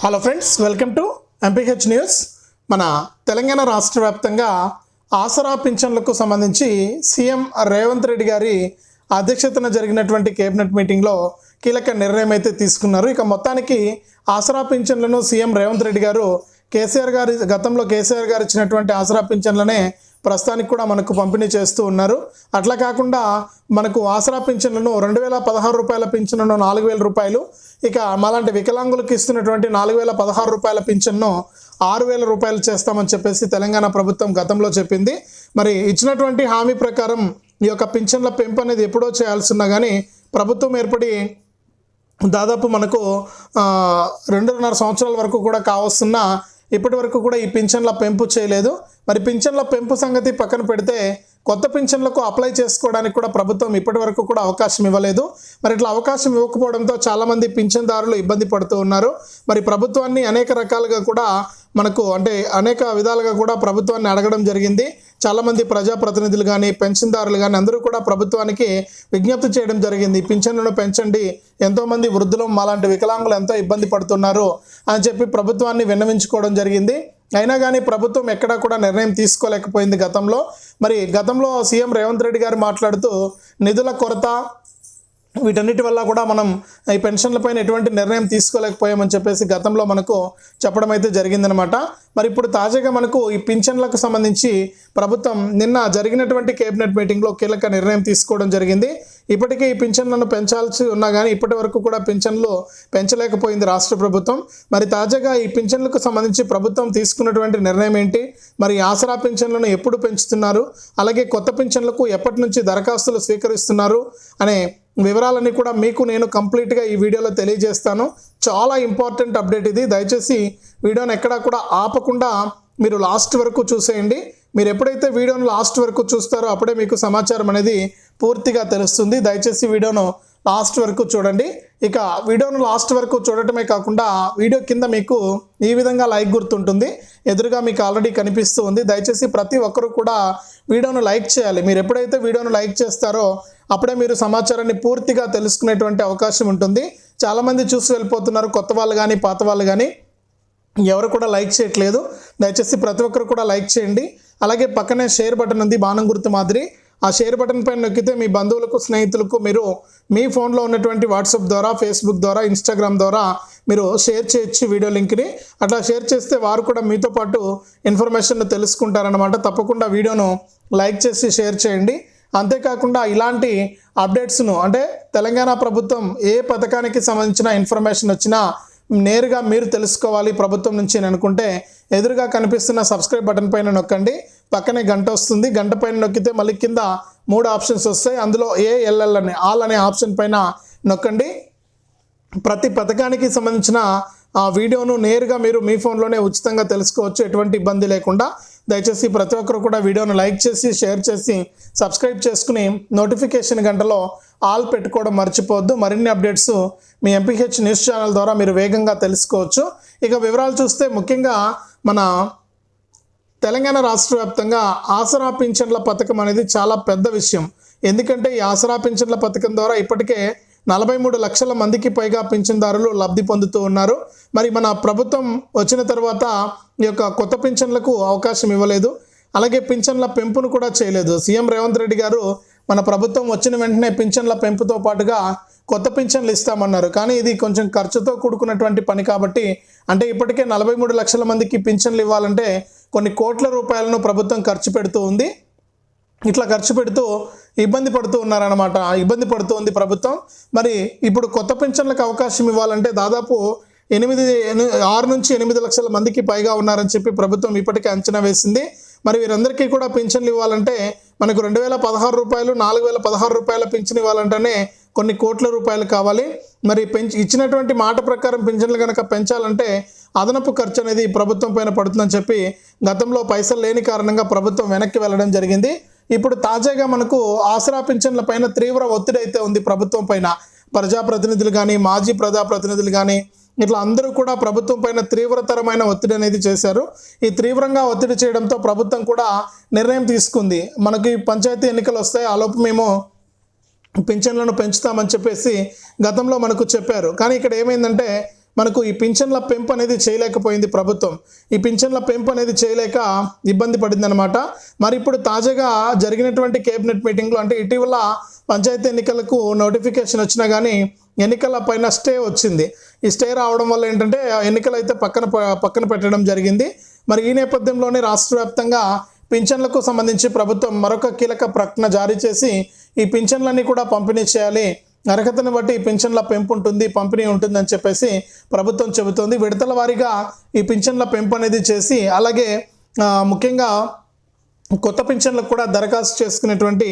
Hello friends welcome to MPH news మన తెలంగాణ రాష్ట్ర వ్యాప్తంగా ఆసరా పింఛన్లకు సంబంధించి సీఎం రేవంత్ రెడ్డి గారి అధ్యక్షతన జరిగినటువంటి కేబినెట్ మీటింగ్లో కీలక నిర్ణయం అయితే తీసుకున్నారు. ఇక మొత్తానికి ఆసరా పింఛన్లను సీఎం రేవంత్ రెడ్డి గారు కేసీఆర్ గారి గతంలో కేసీఆర్ గారు ఇచ్చినటువంటి ఆసరా పింఛన్లనే ప్రస్తుతానికి కూడా మనకు పంపిణీ చేస్తూ ఉన్నారు. అట్లా కాకుండా మనకు ఆసరా పింఛన్లను రెండు వేల పదహారు రూపాయల పింఛన్ను నాలుగు వేల రూపాయలు ఇక మాలాంటి వికలాంగులకు ఇస్తున్నటువంటి నాలుగు వేల పదహారు రూపాయల పింఛన్ను ఆరు వేల రూపాయలు చేస్తామని చెప్పేసి తెలంగాణ ప్రభుత్వం గతంలో చెప్పింది. మరి ఇచ్చినటువంటి హామీ ప్రకారం ఈ యొక్క పింఛన్ల పెంపు అనేది ఎప్పుడో చేయాల్సి ఉన్నా కానీ ప్రభుత్వం ఏర్పడి దాదాపు మనకు రెండున్నర సంవత్సరాల వరకు కూడా కావస్తున్న ఇప్పటి వరకు కూడా ఈ పింఛన్ల పెంపు చేయలేదు. మరి పింఛన్ల పెంపు సంగతి పక్కన పెడితే కొత్త పింఛన్లకు అప్లై చేసుకోవడానికి కూడా ప్రభుత్వం ఇప్పటి వరకు కూడా అవకాశం ఇవ్వలేదు. మరి ఇట్లా అవకాశం ఇవ్వకపోవడంతో చాలామంది పింఛన్దారులు ఇబ్బంది పడుతూ ఉన్నారు. మరి ప్రభుత్వాన్ని అనేక రకాలుగా కూడా మనకు అంటే అనేక విధాలుగా కూడా ప్రభుత్వాన్ని అడగడం జరిగింది. చాలామంది ప్రజాప్రతినిధులు కానీ పెన్షన్దారులు కానీ అందరూ కూడా ప్రభుత్వానికి విజ్ఞప్తి చేయడం జరిగింది. పింఛన్లను పెంచండి ఎంతోమంది వృద్ధులు మాలాంటి వికలాంగులు ఎంతో ఇబ్బంది పడుతున్నారు అని చెప్పి ప్రభుత్వాన్ని విన్నవించుకోవడం జరిగింది. అయినా కానీ ప్రభుత్వం ఎక్కడా కూడా నిర్ణయం తీసుకోలేకపోయింది గతంలో. మరి గతంలో సీఎం రేవంత్ రెడ్డి గారు మాట్లాడుతూ నిధుల కొరత వీటన్నిటి వల్ల కూడా మనం ఈ పెన్షన్ల పైన ఎటువంటి నిర్ణయం తీసుకోలేకపోయామని చెప్పేసి గతంలో మనకు చెప్పడం అయితే జరిగిందనమాట. మరి ఇప్పుడు తాజాగా మనకు ఈ పింఛన్లకు సంబంధించి ప్రభుత్వం నిన్న జరిగినటువంటి కేబినెట్ మీటింగ్లో కీలక నిర్ణయం తీసుకోవడం జరిగింది. ఇప్పటికే ఈ పింఛన్లను పెంచాల్సి ఉన్నా కానీ ఇప్పటి వరకు కూడా పింఛన్లు పెంచలేకపోయింది రాష్ట్ర ప్రభుత్వం. మరి తాజాగా ఈ పింఛన్లకు సంబంధించి ప్రభుత్వం తీసుకున్నటువంటి నిర్ణయం ఏంటి? మరి ఆసరా పింఛన్లను ఎప్పుడు పెంచుతున్నారు? అలాగే కొత్త పింఛన్లకు ఎప్పటి నుంచి దరఖాస్తులు స్వీకరిస్తున్నారు? అనే వివరాలన్నీ కూడా మీకు నేను కంప్లీట్గా ఈ వీడియోలో తెలియజేస్తాను. చాలా ఇంపార్టెంట్ అప్డేట్ ఇది. దయచేసి వీడియోని ఎక్కడా కూడా ఆపకుండా మీరు లాస్ట్ వరకు చూసేయండి. మీరు ఎప్పుడైతే వీడియోను లాస్ట్ వరకు చూస్తారో అప్పుడే మీకు సమాచారం అనేది పూర్తిగా తెలుస్తుంది. దయచేసి వీడియోను లాస్ట్ వరకు చూడండి. ఇక వీడియోను లాస్ట్ వరకు చూడటమే కాకుండా వీడియో కింద మీకు ఈ విధంగా లైక్ గుర్తుంటుంది. ఎదురుగా మీకు ఆల్రెడీ కనిపిస్తూ ఉంది. దయచేసి ప్రతి ఒక్కరు కూడా వీడియోను లైక్ చేయాలి. మీరు ఎప్పుడైతే వీడియోను లైక్ చేస్తారో అప్పుడే మీరు సమాచారాన్ని పూర్తిగా తెలుసుకునేటువంటి అవకాశం ఉంటుంది. చాలామంది చూసి వెళ్ళిపోతున్నారు. కొత్త వాళ్ళు కానీ పాత వాళ్ళు కానీ ఎవరు కూడా లైక్ చేయట్లేదు. దయచేసి ప్రతి ఒక్కరు కూడా లైక్ చేయండి. అలాగే పక్కనే షేర్ బటన్ ఉంది. బాణం గుర్తు మాదిరి. ఆ షేర్ బటన్ పైన నొక్కితే మీ బంధువులకు స్నేహితులకు మీరు మీ ఫోన్లో ఉన్నటువంటి వాట్సాప్ ద్వారా ఫేస్బుక్ ద్వారా ఇన్స్టాగ్రామ్ ద్వారా మీరు షేర్ చేయొచ్చు వీడియో లింక్ని. అట్లా షేర్ చేస్తే వారు కూడా మీతో పాటు ఇన్ఫర్మేషన్ తెలుసుకుంటారనమాట తప్పకుండా వీడియోను లైక్ చేసి షేర్ చేయండి. అంతేకాకుండా ఇలాంటి అప్డేట్స్ను అంటే తెలంగాణ ప్రభుత్వం ఏ పథకానికి సంబంధించిన ఇన్ఫర్మేషన్ వచ్చినా నేరుగా మీరు తెలుసుకోవాలి. ప్రభుత్వం నుంచి అని అనుకుంటే ఎదురుగా కనిపిస్తున్న సబ్స్క్రైబ్ బటన్ పైన నొక్కండి. పక్కనే గంట వస్తుంది. గంట పైన నొక్కితే మళ్ళీ కింద మూడు ఆప్షన్స్ వస్తాయి. అందులో ఏఎల్ఎల్ అనే ఆల్ అనే ఆప్షన్ పైన నొక్కండి. ప్రతి పథకానికి సంబంధించిన ఆ వీడియోను నేరుగా మీరు మీ ఫోన్లోనే ఉచితంగా తెలుసుకోవచ్చు. ఎటువంటి ఇబ్బంది లేకుండా దయచేసి ప్రతి ఒక్కరు కూడా వీడియోను లైక్ చేసి షేర్ చేసి సబ్స్క్రైబ్ చేసుకుని నోటిఫికేషన్ గంటలో ఆల్ పెట్టుకోవడం మర్చిపోవద్దు. మరిన్ని అప్డేట్స్ మీ ఎంపీహెచ్ న్యూస్ ఛానల్ ద్వారా మీరు వేగంగా తెలుసుకోవచ్చు. ఇక వివరాలు చూస్తే ముఖ్యంగా మన తెలంగాణ రాష్ట్ర వ్యాప్తంగా ఆసరా పింఛన్ల పథకం అనేది చాలా పెద్ద విషయం. ఎందుకంటే ఈ ఆసరా పింఛన్ల పథకం ద్వారా ఇప్పటికే నలభై మూడు లక్షల మందికి పైగా పింఛన్దారులు లబ్ధి పొందుతూ ఉన్నారు. మరి మన ప్రభుత్వం వచ్చిన తర్వాత ఈ యొక్క కొత్త పింఛన్లకు అవకాశం ఇవ్వలేదు. అలాగే పింఛన్ల పెంపును కూడా చేయలేదు. సీఎం రేవంత్ రెడ్డి గారు మన ప్రభుత్వం వచ్చిన వెంటనే పింఛన్ల పెంపుతో పాటుగా కొత్త పింఛన్లు ఇస్తామన్నారు. కానీ ఇది కొంచెం ఖర్చుతో కూడుకున్నటువంటి పని కాబట్టి అంటే ఇప్పటికే నలభై మూడు లక్షల మందికి పింఛన్లు ఇవ్వాలంటే కొన్ని కోట్ల రూపాయలను ప్రభుత్వం ఖర్చు పెడుతూ ఉంది. ఇట్లా ఖర్చు పెడుతూ ఇబ్బంది పడుతూ ఉన్నారనమాట ఇబ్బంది పడుతూ ఉంది ప్రభుత్వం. మరి ఇప్పుడు కొత్త పెన్షన్లకు అవకాశం ఇవ్వాలంటే దాదాపు ఎనిమిది ఆరు నుంచి ఎనిమిది లక్షల మందికి పైగా ఉన్నారని చెప్పి ప్రభుత్వం ఇప్పటికే అంచనా వేసింది. మరి వీరందరికీ కూడా పింఛన్లు ఇవ్వాలంటే మనకు రెండు వేల పదహారు రూపాయలు నాలుగు వేల పదహారు రూపాయల పింఛన్ ఇవ్వాలంటేనే కొన్ని కోట్ల రూపాయలు కావాలి. మరి పెంచి ఇచ్చినటువంటి మాట ప్రకారం పింఛన్లు కనుక పెంచాలంటే అదనపు ఖర్చు అనేది ప్రభుత్వం పైన పడుతుందని చెప్పి గతంలో పైసలు లేని కారణంగా ప్రభుత్వం వెనక్కి వెళ్ళడం జరిగింది. ఇప్పుడు తాజాగా మనకు ఆసరా పింఛన్ల పైన తీవ్ర ఒత్తిడి అయితే ఉంది ప్రభుత్వం పైన. ప్రజాప్రతినిధులు కానీ మాజీ ప్రజాప్రతినిధులు కానీ ఇట్లా అందరూ కూడా ప్రభుత్వం పైన తీవ్రతరమైన ఒత్తిడి అనేది చేశారు. ఈ తీవ్రంగా ఒత్తిడి చేయడంతో ప్రభుత్వం కూడా నిర్ణయం తీసుకుంది. మనకి పంచాయతీ ఎన్నికలు వస్తాయి ఆలోపు మేము పింఛన్లను పెంచుతామని చెప్పేసి గతంలో మనకు చెప్పారు. కానీ ఇక్కడ ఏమైందంటే మనకు ఈ పింఛన్ల పెంపు అనేది చేయలేకపోయింది ప్రభుత్వం. ఈ పింఛన్ల పెంపు అనేది చేయలేక ఇబ్బంది పడిందనమాట మరి ఇప్పుడు తాజాగా జరిగినటువంటి కేబినెట్ మీటింగ్లో అంటే ఇటీవల పంచాయతీ ఎన్నికలకు నోటిఫికేషన్ వచ్చినా కానీ ఎన్నికల పైన స్టే వచ్చింది. ఈ స్టే రావడం వల్ల ఏంటంటే ఆ ఎన్నికలు అయితే పక్కన ప- పక్కన పెట్టడం జరిగింది. మరి ఈ నేపథ్యంలోనే రాష్ట్ర వ్యాప్తంగా పింఛన్లకు సంబంధించి ప్రభుత్వం మరొక కీలక ప్రకటన జారీ చేసి ఈ పింఛన్లన్నీ కూడా పంపిణీ చేయాలి అర్హతను బట్టి పింఛన్ల పెంపు ఉంటుంది పంపిణీ ఉంటుంది అని చెప్పేసి ప్రభుత్వం చెబుతోంది. విడతల వారీగా ఈ పింఛన్ల పెంపు అనేది చేసి అలాగే ముఖ్యంగా కొత్త పింఛన్లకు కూడా దరఖాస్తు చేసుకునేటువంటి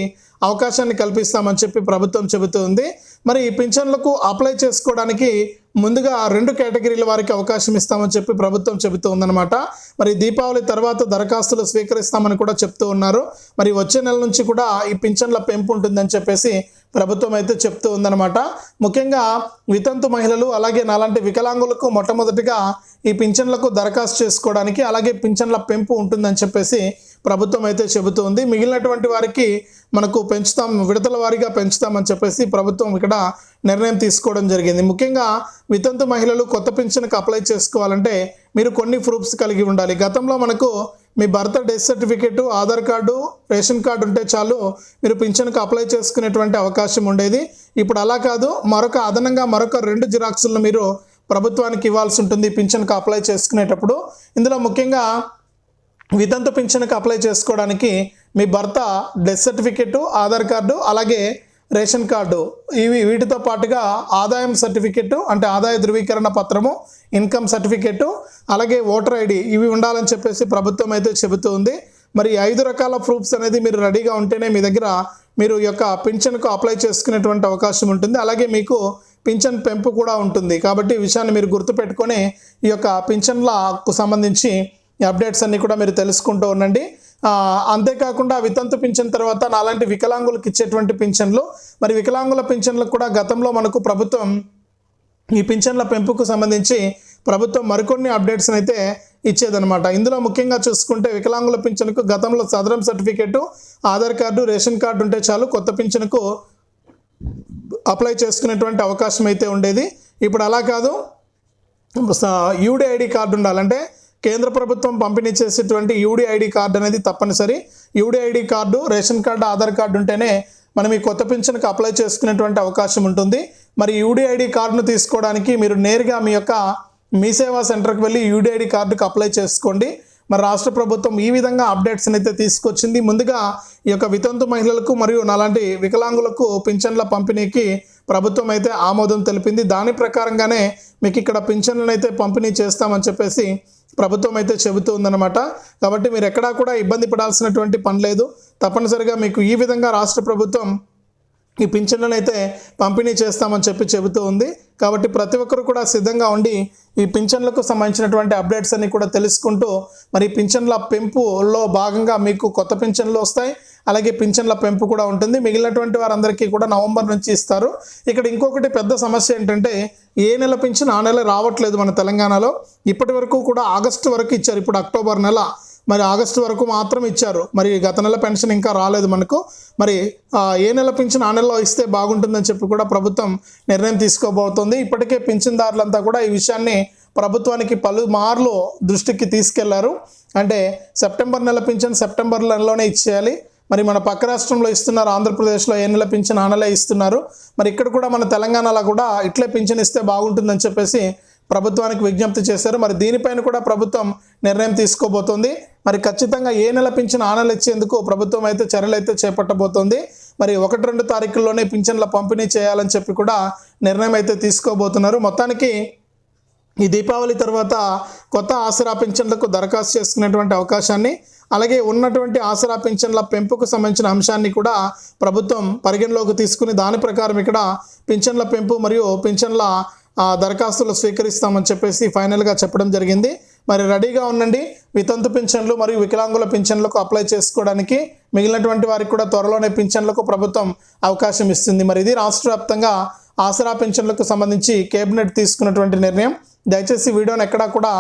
అవకాశాన్ని కల్పిస్తామని చెప్పి ప్రభుత్వం చెబుతుంది. మరి ఈ పింఛన్లకు అప్లై చేసుకోవడానికి ముందుగా రెండు కేటగిరీల వారికి అవకాశం ఇస్తామని చెప్పి ప్రభుత్వం చెబుతూ ఉందన్నమాట మరి దీపావళి తర్వాత దరఖాస్తులు స్వీకరిస్తామని కూడా చెప్తూ ఉన్నారు. మరి వచ్చే నెల నుంచి కూడా ఈ పింఛన్ల పెంపు ఉంటుందని చెప్పేసి ప్రభుత్వం అయితే చెప్తూ ఉందన్నమాట. ముఖ్యంగా వితంతు మహిళలు అలాగే నాలాంటి వికలాంగులకు మొట్టమొదటిగా ఈ పింఛన్లకు దరఖాస్తు చేసుకోవడానికి అలాగే పింఛన్ల పెంపు ఉంటుందని చెప్పేసి ప్రభుత్వం అయితే చెబుతుంది మిగిలినటువంటి వారికి మనకు పెంచుతాం విడతల వారీగా పెంచుతామని చెప్పేసి ప్రభుత్వం ఇక్కడ నిర్ణయం తీసుకోవడం జరిగింది. ముఖ్యంగా వితంతు మహిళలు కొత్త పింఛన్కి అప్లై చేసుకోవాలంటే మీరు కొన్ని ప్రూఫ్స్ కలిగి ఉండాలి. గతంలో మనకు మీ భర్త death certificate Aadhaar card ration card ఉంటే చాలు మీరు పింఛన్కి అప్లై చేసుకునేటువంటి అవకాశం ఉండేది. ఇప్పుడు అలా కాదు మరొక అదనంగా మరొక రెండు జిరాక్సులను మీరు ప్రభుత్వానికి ఇవ్వాల్సి ఉంటుంది పింఛన్కి అప్లై చేసుకునేటప్పుడు. ఇందులో ముఖ్యంగా వితంతు పింఛన్కి అప్లై చేసుకోవడానికి మీ భర్త డెత్ సర్టిఫికెట్ ఆధార్ కార్డు అలాగే రేషన్ కార్డు. ఇవి వీటితో పాటుగా ఆదాయం సర్టిఫికెట్ అంటే ఆదాయ ధృవీకరణ పత్రము ఇన్కమ్ సర్టిఫికెట్ అలాగే ఓటర్ ఐడి ఇవి ఉండాలని చెప్పేసి ప్రభుత్వం అయితే చెబుతూ ఉంది. మరి ఐదు రకాల ప్రూఫ్స్ అనేది మీరు రెడీగా ఉంటేనే మీ దగ్గర మీరు ఈ యొక్క పింఛన్కు అప్లై చేసుకునేటువంటి అవకాశం ఉంటుంది. అలాగే మీకు పింఛన్ పెంపు కూడా ఉంటుంది. కాబట్టి విషయాన్ని మీరు గుర్తుపెట్టుకొని ఈ యొక్క పింఛన్లకు సంబంధించి అప్డేట్స్ అన్నీ కూడా మీరు తెలుసుకుంటూ ఉండండి. అంతేకాకుండా వితంతు పింఛన్ తర్వాత నాలాంటి వికలాంగులకు ఇచ్చేటువంటి పింఛన్లు. మరి వికలాంగుల పింఛన్లకు కూడా గతంలో మనకు ప్రభుత్వం ఈ పింఛన్ల పెంపుకు సంబంధించి ప్రభుత్వం మరికొన్ని అప్డేట్స్ని అయితే ఇచ్చేదనమాట ఇందులో ముఖ్యంగా చూసుకుంటే వికలాంగుల పింఛన్కు గతంలో సదరం certificate Aadhaar card ration card ఉంటే చాలు కొత్త పింఛన్కు అప్లై చేసుకునేటువంటి అవకాశం అయితే ఉండేది. ఇప్పుడు అలా కాదు. యూడిఐడి కార్డు ఉండాలంటే కేంద్ర ప్రభుత్వం పంపిణీ చేసేటువంటి యూడిఐడి కార్డు అనేది తప్పనిసరి. UDID card ration card Aadhaar card ఉంటేనే మనం ఈ కొత్త పింఛన్కి అప్లై చేసుకునేటువంటి అవకాశం ఉంటుంది. మరి యూడిఐడి కార్డును తీసుకోవడానికి మీరు నేరుగా మీ యొక్క మీ సేవా సెంటర్కి వెళ్ళి యూడిఐడి కార్డుకు అప్లై చేసుకోండి. మరి రాష్ట్ర ప్రభుత్వం ఈ విధంగా అప్డేట్స్ అయితే తీసుకొచ్చింది. ముందుగా ఈ యొక్క వితంతు మహిళలకు మరియు నాలాంటి వికలాంగులకు పింఛన్ల పంపిణీకి ప్రభుత్వం అయితే ఆమోదం తెలిపింది. దాని ప్రకారంగానే మీకు ఇక్కడ పింఛన్లను అయితే పంపిణీ చేస్తామని చెప్పేసి ప్రభుత్వం అయితే చెబుతూ ఉందన్నమాట. కాబట్టి మీరు ఎక్కడా కూడా ఇబ్బంది పడాల్సినటువంటి పని లేదు. తప్పనిసరిగా మీకు ఈ విధంగా రాష్ట్ర ప్రభుత్వం ఈ పింఛన్లను అయితే పంపిణీ చేస్తామని చెప్పి చెబుతూ ఉంది. కాబట్టి ప్రతి ఒక్కరు కూడా సిద్ధంగా ఉండి ఈ పింఛన్లకు సంబంధించినటువంటి అప్డేట్స్ అన్ని కూడా తెలుసుకుంటూ మరి పింఛన్ల పెంపులో భాగంగా మీకు కొత్త పింఛన్లు వస్తాయి. అలాగే పింఛన్ల పెంపు కూడా ఉంటుంది. మిగిలినటువంటి వారందరికీ కూడా నవంబర్ నుంచి ఇస్తారు. ఇక్కడ ఇంకొకటి పెద్ద సమస్య ఏంటంటే ఏ నెల పింఛన్ ఆ నెల రావట్లేదు మన తెలంగాణలో. ఇప్పటి వరకు కూడా ఆగస్టు వరకు ఇచ్చారు. ఇప్పుడు అక్టోబర్ నెల. మరి ఆగస్టు వరకు మాత్రం ఇచ్చారు. మరి గత నెల పెన్షన్ ఇంకా రాలేదు మనకు. మరి ఏ నెల పింఛన్ ఆ నెలలో ఇస్తే బాగుంటుందని చెప్పి కూడా ప్రభుత్వం నిర్ణయం తీసుకోబోతోంది. ఇప్పటికే పింఛన్దారులంతా కూడా ఈ విషయాన్ని ప్రభుత్వానికి పలుమార్లు దృష్టికి తీసుకెళ్ళారు. అంటే సెప్టెంబర్ నెల పింఛన్ సెప్టెంబర్ నెలలోనే ఇచ్చేయాలి. మరి మన పక్క రాష్ట్రంలో ఇస్తున్నారు ఆంధ్రప్రదేశ్లో ఏ నెల పింఛన్ ఆ నెల ఇస్తున్నారు. మరి ఇక్కడ కూడా మన తెలంగాణలో కూడా ఇట్లే పింఛన్ ఇస్తే బాగుంటుందని చెప్పేసి ప్రభుత్వానికి విజ్ఞప్తి చేశారు. మరి దీనిపైన కూడా ప్రభుత్వం నిర్ణయం తీసుకోబోతోంది. మరి ఖచ్చితంగా ఏ నెల పింఛన్ ఆ నెల ఇచ్చేందుకు ప్రభుత్వం అయితే చర్యలు అయితే చేపట్టబోతోంది. మరి ఒకటి రెండు తారీఖుల్లోనే పింఛన్ల పంపిణీ చేయాలని చెప్పి కూడా నిర్ణయం అయితే తీసుకోబోతున్నారు. మొత్తానికి ఈ దీపావళి తర్వాత కొత్త ఆసరా పింఛన్లకు దరఖాస్తు చేసుకునేటువంటి అవకాశాన్ని అలాగే ఉన్నటువంటి ఆసరా పింఛన్ల పెంపుకు సంబంధించిన అంశాన్ని కూడా ప్రభుత్వం పరిగణలోకి తీసుకుని దాని ప్రకారం ఇక్కడ పింఛన్ల పెంపు మరియు పింఛన్ల దరఖాస్తులు స్వీకరిస్తామని చెప్పేసి ఫైనల్గా చెప్పడం జరిగింది. మరి రెడీగా ఉండండి. వితంతు పింఛన్లు మరియు వికలాంగుల పింఛన్లకు అప్లై చేసుకోవడానికి మిగిలినటువంటి వారికి కూడా త్వరలోనే పింఛన్లకు ప్రభుత్వం అవకాశం ఇస్తుంది. మరి ఇది రాష్ట్ర వ్యాప్తంగా ఆసరా పింఛన్లకు సంబంధించి కేబినెట్ తీసుకున్నటువంటి నిర్ణయం. దయచేసి వీడియోని ఎక్కడా కూడా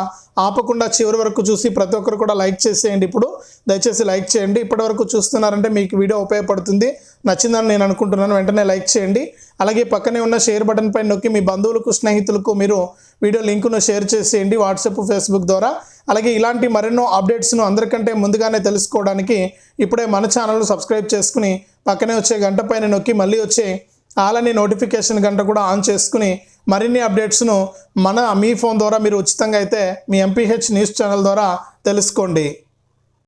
ఆపకుండా చివరి వరకు చూసి ప్రతి ఒక్కరు కూడా లైక్ చేసేయండి ఇప్పుడు. దయచేసి లైక్ చేయండి. ఇప్పటి వరకు చూస్తున్నారంటే మీకు వీడియో ఉపయోగపడుతుంది. నచ్చిందని నేను అనుకుంటున్నాను. వెంటనే లైక్ చేయండి. అలాగే పక్కనే ఉన్న షేర్ బటన్ పైన నొక్కి మీ బంధువులకు స్నేహితులకు మీరు వీడియో లింకును షేర్ చేసేయండి వాట్సాప్ ఫేస్బుక్ ద్వారా. అలాగే ఇలాంటి మరెన్నో అప్డేట్స్ను అందరికంటే ముందుగానే తెలుసుకోవడానికి ఇప్పుడే మన ఛానల్ సబ్స్క్రైబ్ చేసుకుని పక్కనే వచ్చే గంట పైన నొక్కి మళ్ళీ వచ్చే ఆలని నోటిఫికేషన్ గంట కూడా ఆన్ చేసుకుని మరిన్ని అప్డేట్స్ను మన మీ ఫోన్ ద్వారా మీరు ఉచితంగా అయితే మీ ఎంపీహెచ్ న్యూస్ ఛానల్ ద్వారా తెలుసుకోండి.